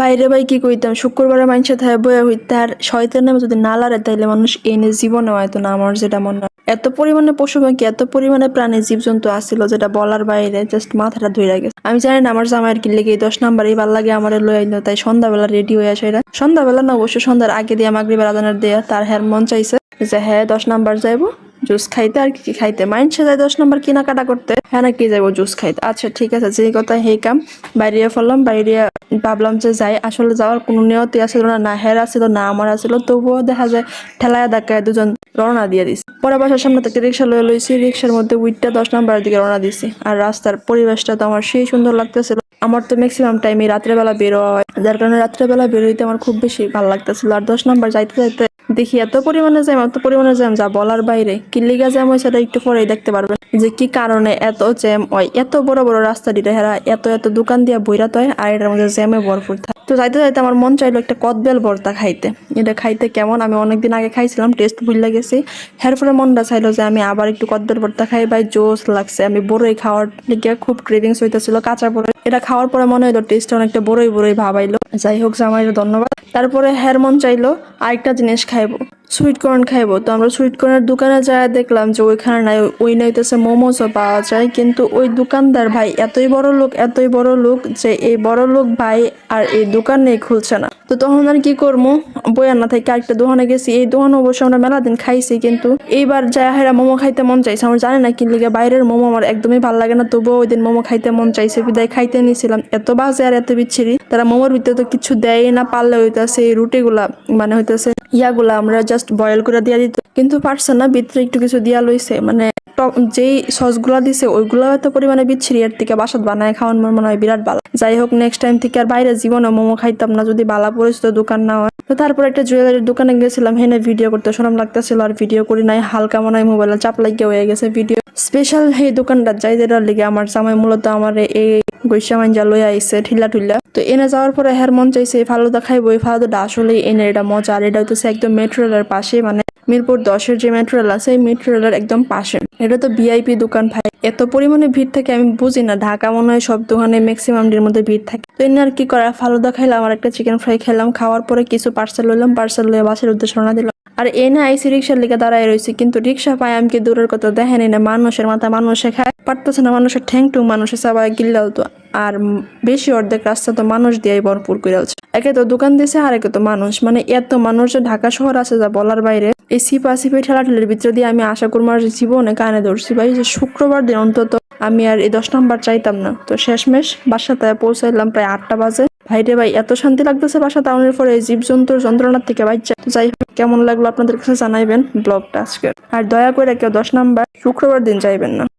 বাইরে ভাই কি কইতাম? শুক্রবারে মানুষে থাকে বয়া হইতে আর শয়তান নামে যদি না লারে তাইলে মানুষ এনে জীবনে হয়তো না আমার যেটা মনে হয়। এত পরিমাণে পশু পাখি, এত পরিমাণে প্রাণী, জীবজন্তু আসছিল যেটা বলার বাইরে জাস্ট মাথাটা ধুয়ে গেছে। আমি জানি না আমার জামাইয়ের কি লেগে দশ নাম্বার ভালো লাগে আমার লই আইলো, তাই সন্ধ্যাবেলা রেডি হয়ে আসে এরা সন্ধ্যাবেলা না, অবশ্য সন্ধ্যার আগে দিয়ে মাগরিবের আদানের দেয়া, তার হ্যার মন চাইছে যে হ্যাঁ দশ নাম্বার যাইবো। জুস খাইতে আর কি খাইতে? মাইন্ড সে যায় দশ নম্বর কেনাকাটা করতে। হ্যাঁ না, কি যাব জুস খাইতে? আচ্ছা ঠিক আছে, যে কথা হেই কাম। বাইরে ফেললাম বাইরে ভাবলাম যে যাই, আসলে যাওয়ার কোনো নিয়তি আসছিল না না হের আসছিল না আমার আসছিল তবুও দেখা যায় ঠেলায় ধাক্কায় দুজন রওনা দিয়ে দিছি। পরে বাসার সামনে থেকে রিক্সা লয়ে লইছি, রিক্সার মধ্যে উইটটা দশ নম্বরের দিকে রওনা দিছি। আর রাস্তার পরিবেশটা তো আমার সেই সুন্দর লাগতেছিল। আমার তো ম্যাক্সিমাম টাইমে রাত্রেবেলা বেরোয়া হয়। যার কারণে রাত্রেবেলা বেরোইতে আমার খুব বেশি ভালো লাগতেছিল। আর দশ নম্বর যাইতে যাইতে দেখি এত পরিমাণে যাই এত পরিমাণে যাই যা বলার বাইরে কিল্লিগা জ্যাম হয় সেটা একটু পরেই দেখতে পারবেন যে কি কারণে এত জ্যাম হয়, এত বড় বড় রাস্তা দিতে হেরা, এত এত দোকান দিয়া বইরাত হয় আর এটার মধ্যে জ্যামে ভরপুর থাকে। তো যাইতে যাইতে আমার মন চাইলো একটা কদবেল ভর্তা খাইতে। এটা খাইতে কেমন? আমি অনেকদিন আগে খাইছিলাম, টেস্ট ভুলে গেছি। এরপরে মনটা চাইলো যে আমি আবার একটু কদবেল ভর্তা খাই, ভাই জোস লাগছে। আমি বড়ই খাওয়ার দিকে খুব ক্রেভিংস হইতেছিল কাঁচা বড়ই এটা খাওয়ার পরে মনে হইল টেস্ট অনেকটা বড়ই বড়ই ভাবাইলো যাই হোক জামাইয়ের ধন্যবাদ। তারপরে হ্যার মন চাইলো আরেকটা জিনিস খাইবো। সুইট কর্ন খাইবো। তো আমরা সুইট কর্নের দোকানে যায় দেখলাম যে ওইখানে নাই, ওই নাইতেছে মোমোসও পাওয়া যায়। কিন্তু ওই দোকানদার ভাই এতই বড় লোক, এতই বড় লোক যে এই বড় লোক ভাই আর এই দোকান নেই খুলছে না। তো তখন আর কি করব? বয়ানা থেকে আরেকটা দোকানে গেছি। এই দোকানে অবশ্য আমরা মেলা দিন খাইছি, কিন্তু এইবার যায় হেরা মোমো খাইতে মন চাইছে। আমার জানি না কি লিগে বাইরের মোমো আমার একদমই ভালো লাগে না, তবুও ওই দিন মোমো খাইতে মন চাইছে। বিদায় খাইতে নিয়েছিলাম এত বাজে আর এত বিচ্ছিরি। তারা মোমোর ভিতরে তো কিছু দেয় না পারলে হইতাছে, এই রুটিগুলা মানে হইতাছে, ইয়াগুলা আমরা জাস্ট বয়েল করে দিয়া দিত। কিন্তু পারছে না, ভিতরে একটু কিছু দিয়া লইছে। মানে যেই সসগুলা দিছে ওইগুলো এত পরিমাণে বিচ্ছিরি। এর থেকে বাসাত বানায় খাওয়ান আমার মনে হয় বিরাট ভালো যাই হোক নেক্সট টাইম থেকে আর বাইরে জীবনে মোমো খাইতাম না, যদি বালা পরিচিত দোকান না হয়। তো তারপর একটা জুয়েলারির দোকানে গেছিলাম, হেনে ভিডিও করতে শরম লাগতেছিল, আর ভিডিও করি নাই। হালকা মনে হয় মোবাইলে চাপ লাগিয়ে হয়ে গেছে ভিডিও স্পেশাল এই দোকানটা যাই যেটার লিগে আমার জামাই মূলত আমার এই গৈসা মাঞ্জা লই আইছে ঠিলা ঠিলা। তো এনে যাওয়ার পরে হের মন চাইছে ফালুদা খাইবো এই ফালুদাটা আসলে এনে এটা মজা। আর এটা হইতেছে একদম মেট্রো পাশে মানে মিরপুর দশের যে মেট্রো রেল আছে এই মেট্রো রেলের একদম পাশে এটা তো ভিআইপি দোকান ভাই। এত পরিমাণে ভিড় থাকে, আমি বুঝি না, ঢাকা মনে হয় সব দোকানে ম্যাক্সিমাম এর মধ্যে ভিড় থাকে। তো এনে আর কি করা ফালুদা খাইলাম আর একটা চিকেন ফ্রাই খেলাম খাওয়ার পরে কিছু পার্সেল লইলাম পার্সেল লয়ে বাসের উদ্দেশ্যে দিলাম। আর এনে আইসি রিক্সার লিগে দাঁড়ায় রয়েছে, কিন্তু রিক্সা পায় আমি দূরের কথা। দেখেনি না, মানুষের মাথা মানুষে খায়, পারতেছে না মানুষের ঠ্যাং টুং, মানুষের সবাই গিল্লাল তো। আর বেশি অর্ধেক রাস্তা তো মানুষ দিয়েই ভরপুর করে আছে। একে তো দোকান দিয়েছে আর একে তো মানুষ। মানে এত মানুষ ঢাকা শহর আছে যা বলার বাইরে। এই সিপা সিপি ঠেলাঠেলির ভিতরে দিয়ে আমি আশা আর জীবনে কানে ধরছি। ভাই, যে শুক্রবার দিন অন্তত আমি আর এই দশ নাম্বার চাইতাম না। তো শেষমেশ বাসাতে পৌঁছাইলাম প্রায় আটটা বাজে। ভাইরে ভাই, এত শান্তি লাগতেছে বাসা টাউনের পরে জীব জীবজন্তুর যন্ত্রণার থেকে বাচ্চা যাই হোক, কেমন লাগল আপনাদের কাছে জানাইবেন ব্লগটা আজকে আর দয়া করে কেউ দশ নাম্বার শুক্রবার দিন যাইবেন না।